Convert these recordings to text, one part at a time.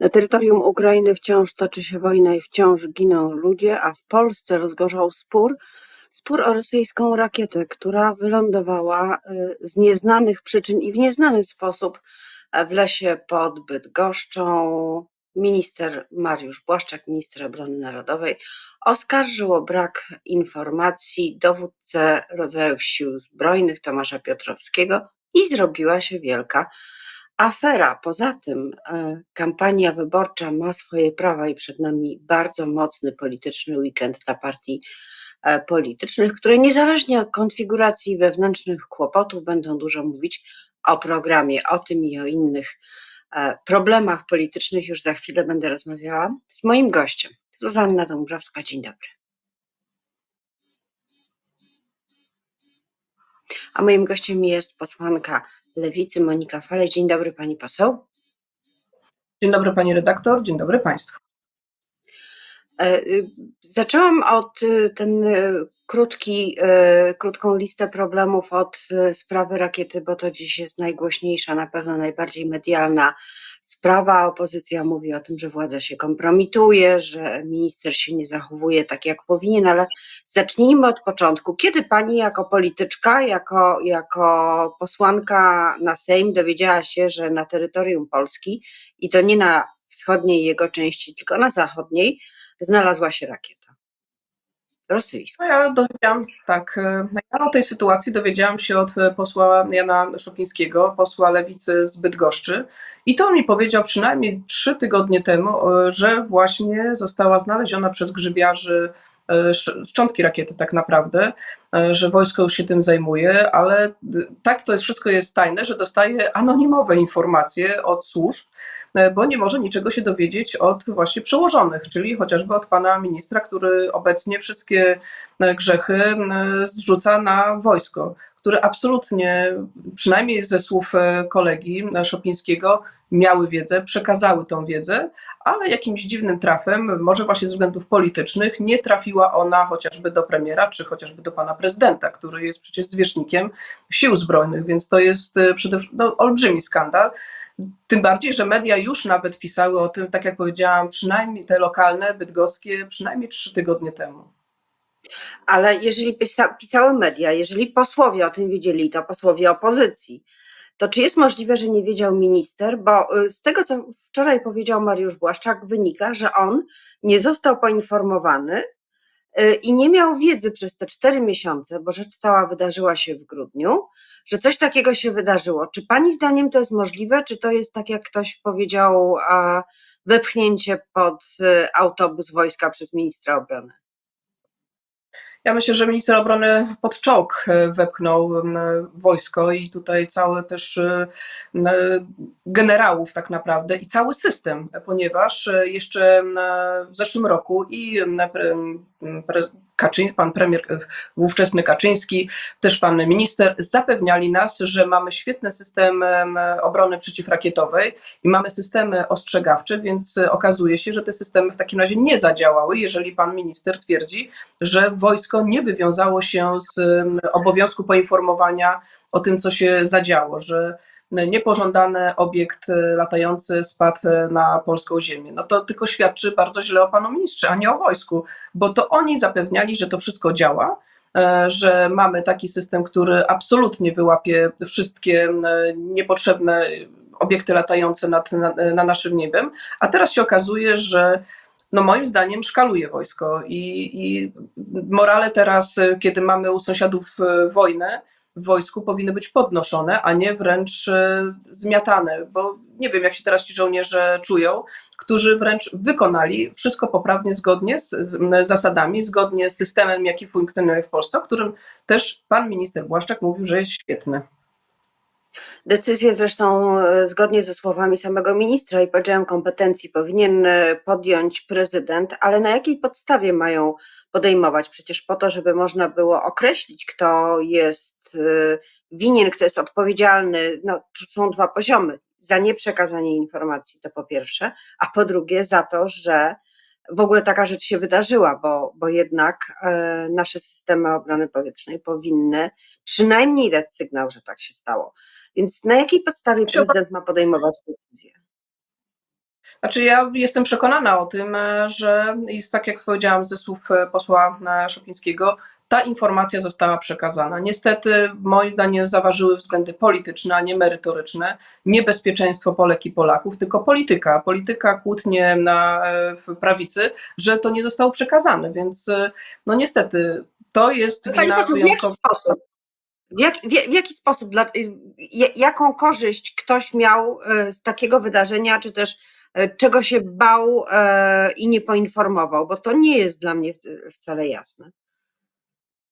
Na terytorium Ukrainy wciąż toczy się wojna i wciąż giną ludzie, a w Polsce rozgorzał spór, spór o rosyjską rakietę, która wylądowała y, z nieznanych przyczyn i w nieznany sposób w lesie pod Bydgoszczą. Minister Mariusz Błaszczak, minister obrony narodowej, oskarżył o brak informacji dowódcę rodzajów sił zbrojnych Tomasza Piotrowskiego i zrobiła się wielka afera. Poza tym e, kampania wyborcza ma swoje prawa i przed nami bardzo mocny polityczny weekend dla partii e, politycznych, które niezależnie od konfiguracji wewnętrznych kłopotów będą dużo mówić o programie, o tym i o innych e, problemach politycznych. Już za chwilę będę rozmawiała z moim gościem, Zuzanna Dąbrowska. Dzień dobry. A moim gościem jest posłanka Lewicy Monika Fale. Dzień dobry pani poseł. Dzień dobry pani redaktor, dzień dobry państwu. E, y, zaczęłam od y, ten y, krótki, krótką listę problemów od sprawy rakiety, bo to dziś jest najgłośniejsza, na pewno najbardziej medialna sprawa. Opozycja mówi o tym, że władza się kompromituje, że minister się nie zachowuje tak, jak powinien, ale zacznijmy od początku. Kiedy pani jako polityczka, jako, jako posłanka na Sejm dowiedziała się, że na terytorium Polski i to nie na wschodniej jego części, tylko na zachodniej, znalazła się rakieta rosyjska. No ja dowiedziałam, tak, e, ja o tej sytuacji dowiedziałam się od e, posła Jana Szopińskiego, posła Lewicy z Bydgoszczy i to mi powiedział przynajmniej trzy tygodnie temu, e, że właśnie została znaleziona przez grzybiarzy szczątki rakiety tak naprawdę, że wojsko już się tym zajmuje, ale tak to jest wszystko jest tajne, że dostaje anonimowe informacje od służb, E, bo nie może niczego się dowiedzieć od właśnie przełożonych, czyli chociażby od pana ministra, który obecnie wszystkie e, grzechy e, zrzuca na wojsko, który absolutnie, przynajmniej ze słów kolegi Szopińskiego, miały wiedzę, przekazały tą wiedzę, ale jakimś dziwnym trafem, może właśnie ze względów politycznych, nie trafiła ona chociażby do premiera, czy chociażby do pana prezydenta, który jest przecież zwierzchnikiem sił zbrojnych, więc to jest przede wszystkim no, olbrzymi skandal. Tym bardziej, że media już nawet pisały o tym, tak jak powiedziałam, przynajmniej te lokalne, bydgoskie, przynajmniej trzy tygodnie temu. Ale jeżeli pisa pisały media, jeżeli posłowie o tym wiedzieli, to posłowie opozycji, to czy jest możliwe, że nie wiedział minister? Bo y, z tego, co wczoraj powiedział Mariusz Błaszczak, wynika, że on nie został poinformowany Y, i nie miał wiedzy przez te cztery miesiące, bo rzecz cała wydarzyła się w grudniu, że coś takiego się wydarzyło. Czy Pani zdaniem to jest możliwe, czy to jest tak, jak ktoś powiedział, wepchnięcie pod y, autobus wojska przez ministra obrony? Ja myślę, że minister obrony pod czołg e, wepchnął wojsko i tutaj całe też e, generałów tak naprawdę i cały system, ponieważ e, jeszcze w zeszłym roku i Kaczyń, pan premier ówczesny Kaczyński, też pan minister zapewniali nas, że mamy świetny system obrony przeciwrakietowej i mamy systemy ostrzegawcze, więc okazuje się, że te systemy w takim razie nie zadziałały, jeżeli pan minister twierdzi, że wojsko nie wywiązało się z obowiązku poinformowania o tym, co się zadziało, że niepożądany obiekt latający spadł na polską ziemię. No to tylko świadczy bardzo źle o panu ministrze, a nie o wojsku, bo to oni zapewniali, że to wszystko działa, e, że mamy taki system, który absolutnie wyłapie wszystkie niepotrzebne obiekty latające nad, na, na naszym niebem, a teraz się okazuje, że no moim zdaniem szkaluje wojsko i, i morale teraz, kiedy mamy u sąsiadów wojnę, w wojsku powinny być podnoszone, a nie wręcz e, zmiatane, bo nie wiem, jak się teraz ci żołnierze czują, którzy wręcz wykonali wszystko poprawnie, zgodnie z, zasadami, zgodnie z systemem, jaki funkcjonuje w Polsce, o którym też pan minister Błaszczak mówił, że jest świetny. Decyzję zresztą e, zgodnie ze słowami samego ministra i podziałem kompetencji powinien e, podjąć prezydent, ale na jakiej podstawie mają podejmować? Przecież po to, żeby można było określić, kto jest e, winien, kto jest odpowiedzialny, no są dwa poziomy. Za nieprzekazanie informacji to po pierwsze, a po drugie za to, że w ogóle taka rzecz się wydarzyła, bo, bo jednak e, nasze systemy obrony powietrznej powinny przynajmniej dać sygnał, że tak się stało. Więc na jakiej podstawie prezydent ma podejmować decyzję? Znaczy ja jestem przekonana o tym, e, że jest tak jak powiedziałam ze słów e, posła Szopińskiego, ta informacja została przekazana. Niestety moim zdaniem zaważyły względy polityczne, a nie merytoryczne. Niebezpieczeństwo Polek i Polaków, tylko polityka. Polityka kłótnie na e, w prawicy, że to nie zostało przekazane, więc e, no niestety to jest Pani wina poseł, w jaki wyjątkowa. sposób? W, jak, w, w jaki sposób, dla, y, ja- jaką korzyść ktoś miał y, z takiego wydarzenia, czy też czego się bał i nie poinformował? Bo to nie jest dla mnie wcale jasne.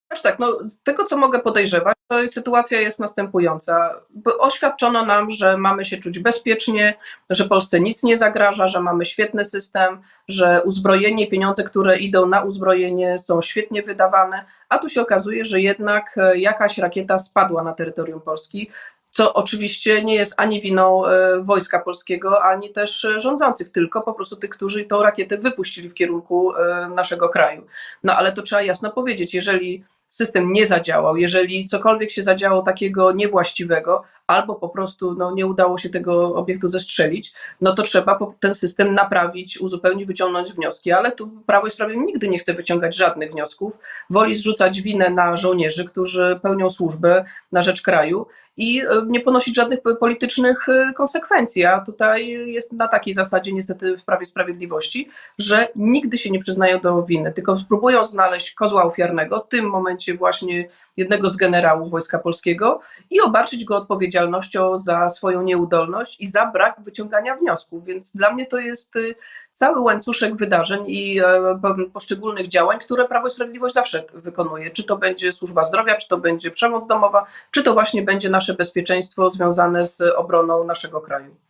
Znaczy tak, no, tego co mogę podejrzewać, to sytuacja jest następująca. Oświadczono nam, że mamy się czuć bezpiecznie, że Polsce nic nie zagraża, że mamy świetny system, że uzbrojenie, pieniądze, które idą na uzbrojenie są świetnie wydawane, a tu się okazuje, że jednak e, jakaś rakieta spadła na terytorium Polski. Co oczywiście nie jest ani winą e, wojska polskiego, ani też rządzących, tylko po prostu tych, którzy tą rakietę wypuścili w kierunku e, naszego kraju. No ale to trzeba jasno powiedzieć, jeżeli system nie zadziałał, jeżeli cokolwiek się zadziało takiego niewłaściwego, albo po prostu no, nie udało się tego obiektu zestrzelić, no to trzeba ten system naprawić, uzupełnić, wyciągnąć wnioski. Ale tu Prawo i Sprawiedliwość nigdy nie chce wyciągać żadnych wniosków, woli zrzucać winę na żołnierzy, którzy pełnią służbę na rzecz kraju i e, nie ponosić żadnych po- politycznych e, konsekwencji. A tutaj jest na takiej zasadzie niestety w Prawie Sprawiedliwości, że nigdy się nie przyznają do winy, tylko spróbują znaleźć kozła ofiarnego, w tym momencie właśnie jednego z generałów Wojska Polskiego i obarczyć go odpowiedzialnością za swoją nieudolność i za brak wyciągania wniosków. Więc dla mnie to jest y, cały łańcuszek wydarzeń i e, po- poszczególnych działań, które Prawo i Sprawiedliwość zawsze wykonuje. Czy to będzie służba zdrowia, czy to będzie przemoc domowa, czy to właśnie będzie nasze bezpieczeństwo związane z obroną naszego kraju.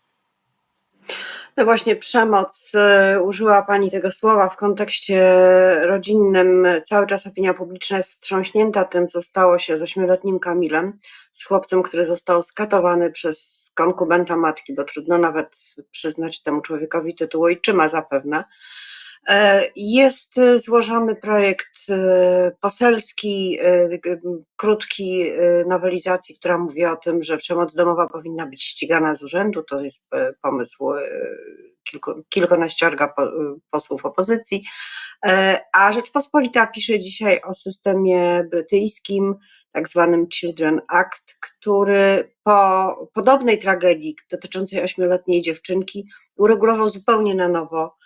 No właśnie, przemoc. y, Użyła Pani tego słowa w kontekście rodzinnym. Cały czas opinia publiczna jest wstrząśnięta tym, co stało się z ośmioletnim Kamilem, z chłopcem, który został skatowany przez konkubenta matki, bo trudno nawet przyznać temu człowiekowi tytuł ojczyma zapewne. E, Jest y, złożony projekt y, poselski, krótki nowelizacji, która mówi o tym, że przemoc domowa powinna być ścigana z urzędu. To jest pomysł kilku, posłów opozycji. E, A Rzeczpospolita pisze dzisiaj o systemie brytyjskim, tak zwanym Children Act, który po podobnej tragedii dotyczącej ośmioletniej dziewczynki uregulował zupełnie na nowo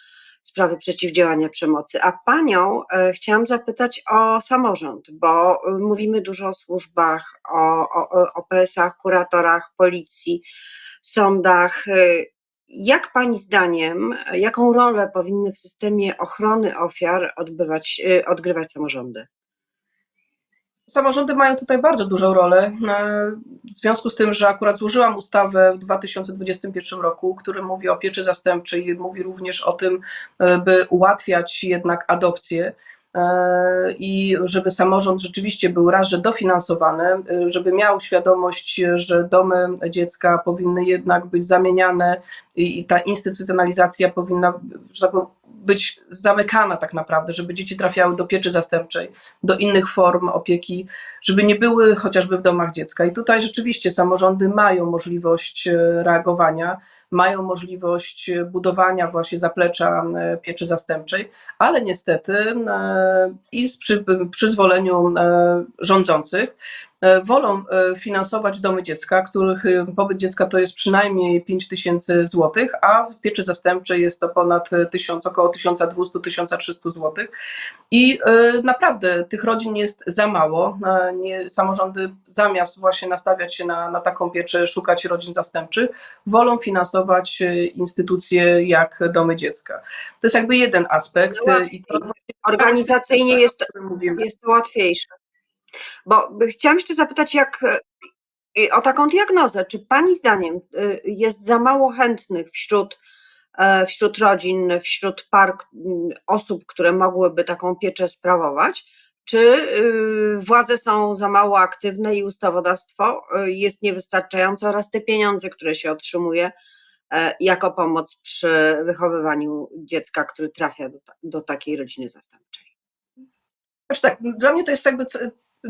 sprawy przeciwdziałania przemocy. A panią e, chciałam zapytać o samorząd, bo e, mówimy dużo o służbach, o, o, o PS-ach, kuratorach, policji, sądach. E, Jak pani zdaniem, jaką rolę powinny w systemie ochrony ofiar odbywać, odgrywać samorządy? Samorządy mają tutaj bardzo dużą rolę. e, W związku z tym, że akurat złożyłam ustawę w 2021 roku, który mówi o pieczy zastępczej mówi również o tym, e, by ułatwiać jednak adopcję e, i żeby samorząd rzeczywiście był raz, że dofinansowany, żeby miał świadomość, że domy dziecka powinny jednak być zamieniane i ta instytucjonalizacja powinna, że tak powiem, być zamykana tak naprawdę, żeby dzieci trafiały do pieczy zastępczej, do innych form opieki, żeby nie były chociażby w domach dziecka. I tutaj rzeczywiście samorządy mają możliwość e, reagowania, mają możliwość e, budowania właśnie zaplecza e, pieczy zastępczej, ale niestety i przy, przyzwoleniu rządzących wolą e, finansować domy dziecka, których e, pobyt dziecka to jest przynajmniej 5 tysięcy złotych, a w pieczy zastępczej jest to ponad e, 1000, około 1200-1300 złotych. I e, naprawdę tych rodzin jest za mało. E, Nie, samorządy zamiast właśnie nastawiać się na, na taką pieczę, szukać rodzin zastępczych, wolą finansować e, instytucje jak domy dziecka. To jest jakby jeden aspekt. No e. I to Organizacyjnie jest jest to łatwiejsze. Bo chciałam jeszcze zapytać, jak o taką diagnozę. Czy Pani zdaniem e, jest za mało chętnych wśród, e, wśród rodzin, wśród par m, osób, które mogłyby taką pieczę sprawować? Czy y, władze są za mało aktywne i ustawodawstwo y, jest niewystarczające oraz te pieniądze, które się otrzymuje e, jako pomoc przy wychowywaniu dziecka, który trafia do, do takiej rodziny zastępczej? Znaczy tak, dla mnie to jest jakby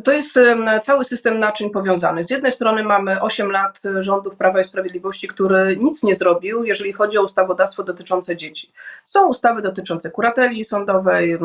To jest cały system naczyń powiązanych. Z jednej strony mamy 8 lat rządów Prawa i Sprawiedliwości, który nic nie zrobił, jeżeli chodzi o ustawodawstwo dotyczące dzieci. Są ustawy dotyczące kurateli sądowej,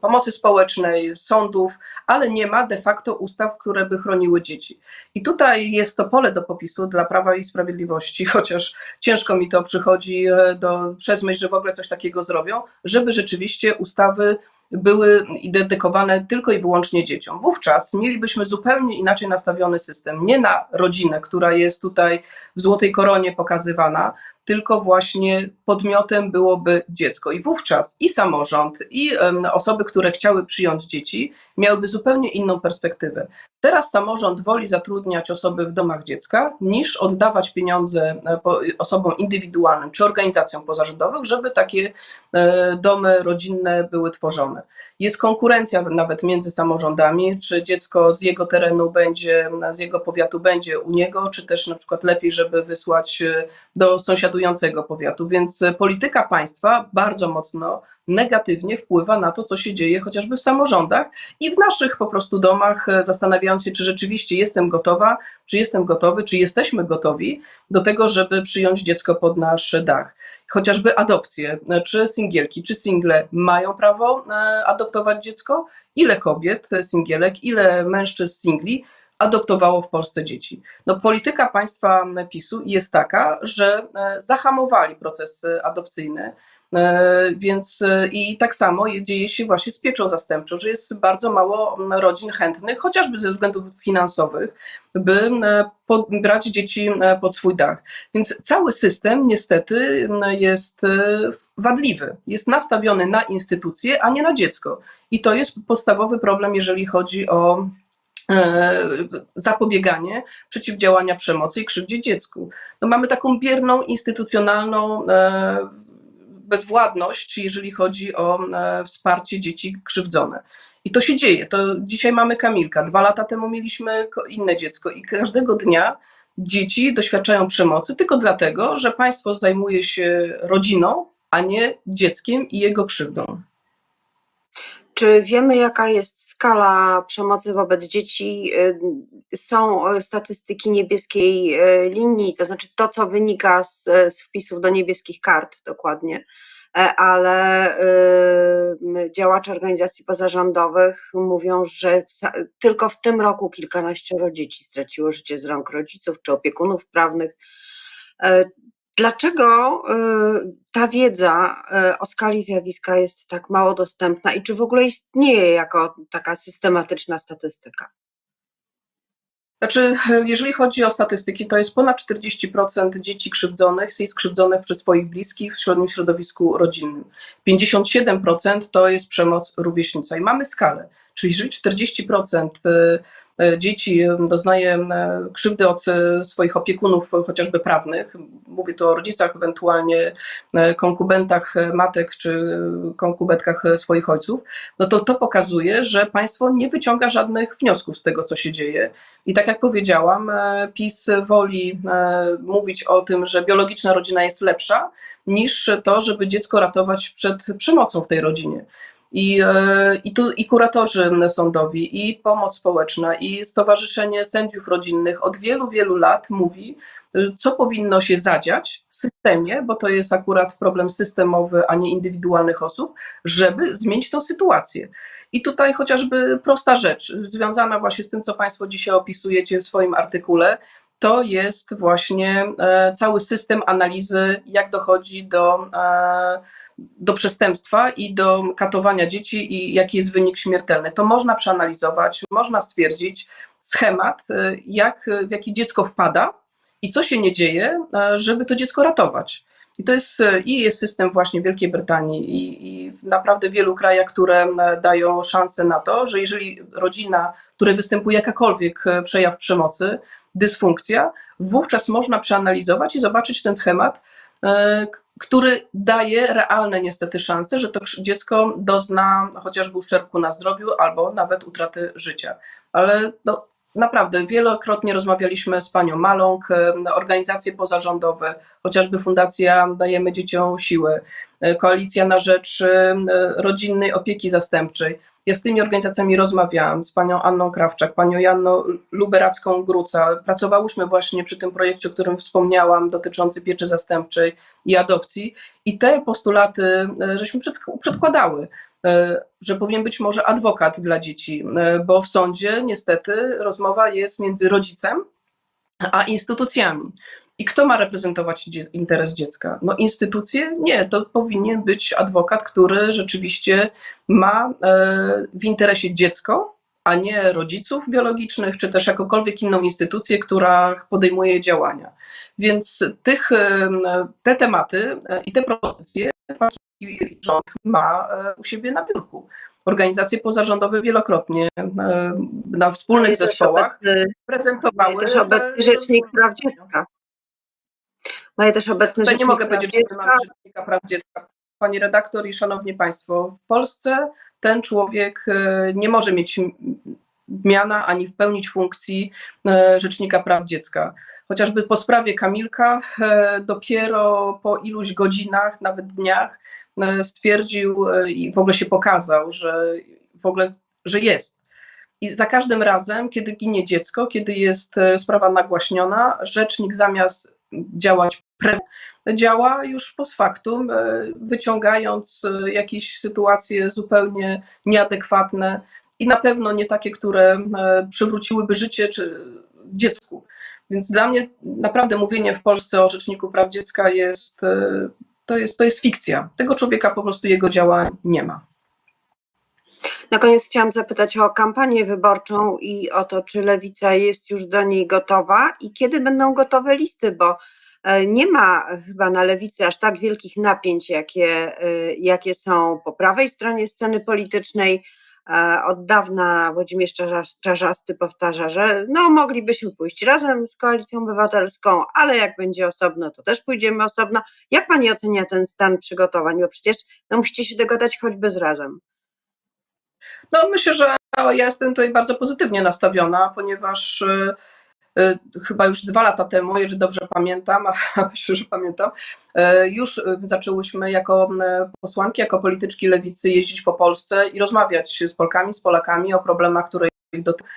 pomocy społecznej, sądów, ale nie ma de facto ustaw, które by chroniły dzieci. I tutaj jest to pole do popisu dla Prawa i Sprawiedliwości, chociaż ciężko mi to przychodzi e, do, przez myśl, że w ogóle coś takiego zrobią, żeby rzeczywiście ustawy były dedykowane tylko i wyłącznie dzieciom. Wówczas mielibyśmy zupełnie inaczej nastawiony system, nie na rodzinę, która jest tutaj w złotej koronie pokazywana, tylko właśnie podmiotem byłoby dziecko. I wówczas i samorząd, i osoby, które chciały przyjąć dzieci, miałyby zupełnie inną perspektywę. Teraz samorząd woli zatrudniać osoby w domach dziecka, niż oddawać pieniądze e, osobom indywidualnym czy organizacjom pozarządowym, żeby takie e, domy rodzinne były tworzone. Jest konkurencja nawet między samorządami, czy dziecko z jego terenu będzie, z jego powiatu będzie u niego, czy też na przykład lepiej, żeby wysłać e, do powiatu. Więc e, polityka państwa bardzo mocno negatywnie wpływa na to, co się dzieje chociażby w samorządach i w naszych po prostu domach, e, zastanawiając się, czy rzeczywiście jestem gotowa, czy jestem gotowy, czy jesteśmy gotowi do tego, żeby przyjąć dziecko pod nasz dach. Chociażby adopcje, e, czy singielki, czy single mają prawo adoptować dziecko? Ile kobiet, singielek, ile mężczyzn singli adoptowało w Polsce dzieci? No, polityka państwa PiSu jest taka, że e, zahamowali proces adopcyjny. E, Więc e, i tak samo je- dzieje się właśnie z pieczą zastępczą, że jest bardzo mało rodzin chętnych, chociażby ze względów finansowych, by brać dzieci pod swój dach. Więc cały system niestety jest wadliwy, jest nastawiony na instytucje, a nie na dziecko. I to jest podstawowy problem, jeżeli chodzi o zapobieganie przeciwdziałania przemocy i krzywdzie dziecku. No mamy taką bierną, instytucjonalną e, bezwładność, jeżeli chodzi o e, wsparcie dzieci krzywdzone. I to się dzieje. To dzisiaj mamy Kamilka. Dwa lata temu mieliśmy inne dziecko i każdego dnia dzieci doświadczają przemocy tylko dlatego, że państwo zajmuje się rodziną, a nie dzieckiem i jego krzywdą. Czy wiemy, jaka jest skala przemocy wobec dzieci? Y, Są y, statystyki niebieskiej y, linii, to znaczy to, co wynika z, z wpisów do niebieskich kart dokładnie, E, ale działacze organizacji pozarządowych mówią, że tylko w tym roku kilkanaścioro dzieci straciło życie z rąk rodziców czy opiekunów prawnych. Dlaczego y, ta wiedza y, o skali zjawiska jest tak mało dostępna i czy w ogóle istnieje jako taka systematyczna statystyka? Znaczy, jeżeli chodzi o statystyki, to jest ponad 40% dzieci krzywdzonych jest krzywdzonych przez swoich bliskich w średnim środowisku rodzinnym. 57% to jest przemoc rówieśnicza. I mamy skalę, czyli jeżeli 40% e, dzieci doznaje e, krzywdy od e, swoich opiekunów, chociażby prawnych, mówię tu o rodzicach, ewentualnie e, konkubentach e, matek czy e, konkubentkach e, swoich ojców, no to to pokazuje, że państwo nie wyciąga żadnych wniosków z tego, co się dzieje. I tak jak powiedziałam, e, PiS woli e, mówić o tym, że biologiczna rodzina jest lepsza, niż to, żeby dziecko ratować przed przemocą w tej rodzinie. I, e, i, tu, I kuratorzy sądowi, i pomoc społeczna, i Stowarzyszenie Sędziów Rodzinnych od wielu, wielu lat mówi, e, co powinno się zadziać w systemie, bo to jest akurat problem systemowy, a nie indywidualnych osób, żeby zmienić tą sytuację. I tutaj chociażby prosta rzecz, związana właśnie z tym, co Państwo dzisiaj opisujecie w swoim artykule, to jest właśnie e, cały system analizy, jak dochodzi do, e, do przestępstwa i do katowania dzieci i jaki jest wynik śmiertelny. To można przeanalizować, można stwierdzić schemat, e, jak, w jaki dziecko wpada i co się nie dzieje, e, żeby to dziecko ratować. I to jest e, i jest system właśnie Wielkiej Brytanii i, i w naprawdę wielu krajach, które dają szansę na to, że jeżeli rodzina, w której występuje jakakolwiek przejaw przemocy, dysfunkcja, wówczas można przeanalizować i zobaczyć ten schemat, który daje realne niestety szanse, że to dziecko dozna chociażby uszczerbku na zdrowiu albo nawet utraty życia. Ale no, naprawdę wielokrotnie rozmawialiśmy z panią Maląg, e, organizacje pozarządowe, chociażby Fundacja Dajemy Dzieciom Siłę, e, Koalicja na Rzecz e, Rodzinnej Opieki Zastępczej. Ja z tymi organizacjami rozmawiałam, z panią Anną Krawczak, panią Janną Luberacką-Gruca. Pracowałyśmy właśnie przy tym projekcie, o którym wspomniałam, dotyczący pieczy zastępczej i adopcji. I te postulaty e, żeśmy przed, przedkładały, e, że powinien być może adwokat dla dzieci, e, bo w sądzie niestety rozmowa jest między rodzicem a instytucjami. I kto ma reprezentować interes dziecka? No instytucje? Nie, to powinien być adwokat, który rzeczywiście ma e, w interesie dziecko, a nie rodziców biologicznych, czy też jakąkolwiek inną instytucję, która podejmuje działania. Więc tych, e, te tematy e, i te propozycje rząd ma u siebie na biurku. Organizacje pozarządowe wielokrotnie na wspólnych zespołach obecny, prezentowały. też obecny rzecznik praw dziecka. Mają też obecny Tutaj nie mogę powiedzieć, że mamy rzecznika praw dziecka. Pani redaktor i szanowni państwo, w Polsce ten człowiek e, nie może mieć miana ani pełnić funkcji e, rzecznika praw dziecka. Chociażby po sprawie Kamilka e, dopiero po iluś godzinach, nawet dniach stwierdził i w ogóle się pokazał, że w ogóle, że jest. I za każdym razem, kiedy ginie dziecko, kiedy jest sprawa nagłaśniona, rzecznik zamiast działać pre, działa już post factum, e, wyciągając e, jakieś sytuacje zupełnie nieadekwatne i na pewno nie takie, które e, przywróciłyby życie czy dziecku. Więc dla mnie naprawdę mówienie w Polsce o Rzeczniku Praw Dziecka jest, to jest, to jest fikcja. Tego człowieka po prostu jego działań nie ma. Na koniec chciałam zapytać o kampanię wyborczą i o to, czy lewica jest już do niej gotowa i kiedy będą gotowe listy, bo e, nie ma chyba na lewicy aż tak wielkich napięć, jakie, e, jakie są po prawej stronie sceny politycznej. E, Od dawna Włodzimierz Czarza- Czarzasty powtarza, że no moglibyśmy pójść razem z Koalicją Obywatelską, ale jak będzie osobno, to też pójdziemy osobno. Jak pani ocenia ten stan przygotowań? Bo przecież no, musicie się dogadać choćby z razem. No myślę, że ja jestem tutaj bardzo pozytywnie nastawiona, ponieważ y, y, chyba już dwa lata temu, jeżeli dobrze pamiętam, a myślę, że pamiętam, y, już zaczęłyśmy jako posłanki, jako polityczki lewicy jeździć po Polsce i rozmawiać z Polkami, z Polakami o problemach, które ich dotyczą.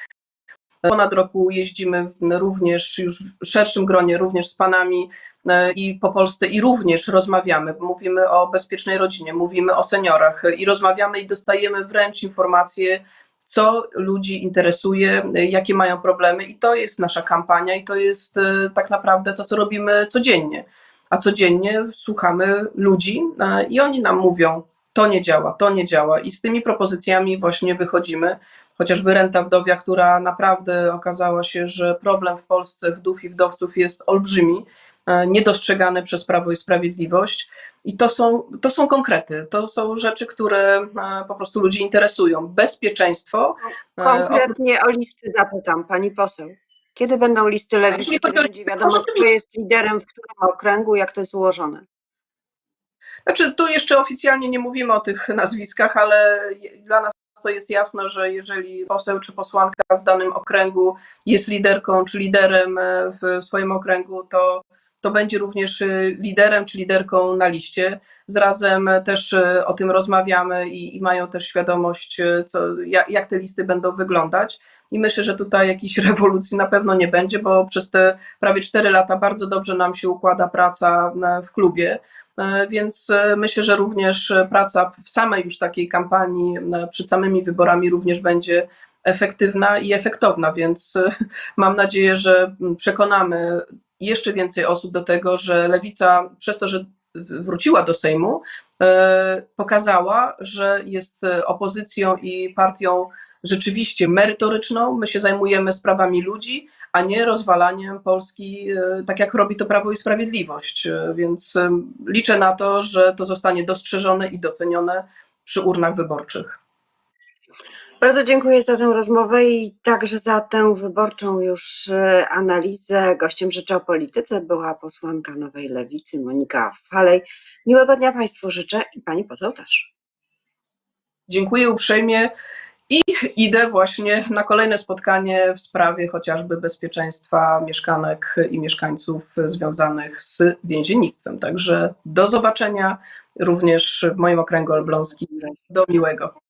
Ponad roku jeździmy w- również już w szerszym gronie, również z panami e, i po Polsce i również rozmawiamy. Mówimy o bezpiecznej rodzinie, mówimy o seniorach e, i rozmawiamy i dostajemy wręcz informacje, co ludzi interesuje, e, jakie mają problemy i to jest nasza kampania i to jest tak naprawdę to, co robimy codziennie. A codziennie słuchamy ludzi i oni nam mówią, to nie działa, to nie działa i z tymi propozycjami właśnie wychodzimy chociażby renta wdowia, która naprawdę okazała się, że problem w Polsce wdów i wdowców jest olbrzymi, e, niedostrzegany przez Prawo i Sprawiedliwość. I to są, to są konkrety, to są rzeczy, które e, po prostu ludzi interesują. Bezpieczeństwo. e, oprócz- Konkretnie o listy zapytam, pani poseł. Kiedy będą listy lewicy, jeżeli kiedy chodzi o będzie listy, wiadomo, to kto jest liderem w którym okręgu, jak to jest ułożone? Znaczy, tu jeszcze oficjalnie nie mówimy o tych nazwiskach, ale dla nas to jest jasne, że jeżeli poseł czy posłanka w danym okręgu jest liderką czy liderem e, w swoim okręgu, to, to będzie również e, liderem czy liderką na liście. Zrazem też e, o tym rozmawiamy i, i mają też świadomość, e, co, jak, jak te listy będą wyglądać. I myślę, że tutaj jakiejś rewolucji na pewno nie będzie, bo przez te prawie 4 lata bardzo dobrze nam się układa praca e, w klubie. E, Więc e, myślę, że również e, praca w samej już takiej kampanii, e, przed samymi wyborami również będzie efektywna i efektowna, więc e, mam nadzieję, że przekonamy jeszcze więcej osób do tego, że lewica przez to, że wróciła do Sejmu, e, pokazała, że jest e, opozycją i partią rzeczywiście merytoryczną. My się zajmujemy sprawami ludzi, a nie rozwalaniem Polski, e, tak jak robi to Prawo i Sprawiedliwość. Więc liczę na to, że to zostanie dostrzeżone i docenione przy urnach wyborczych. Bardzo dziękuję za tę rozmowę i także za tę wyborczą już e, analizę. Gościem Rzeczy o Polityce była posłanka Nowej Lewicy Monika Falej. Miłego dnia Państwu życzę i Pani poseł też. Dziękuję uprzejmie i idę właśnie na kolejne spotkanie w sprawie chociażby bezpieczeństwa mieszkanek i mieszkańców związanych z więziennictwem. Także do zobaczenia również w moim okręgu elbląskim. Do miłego.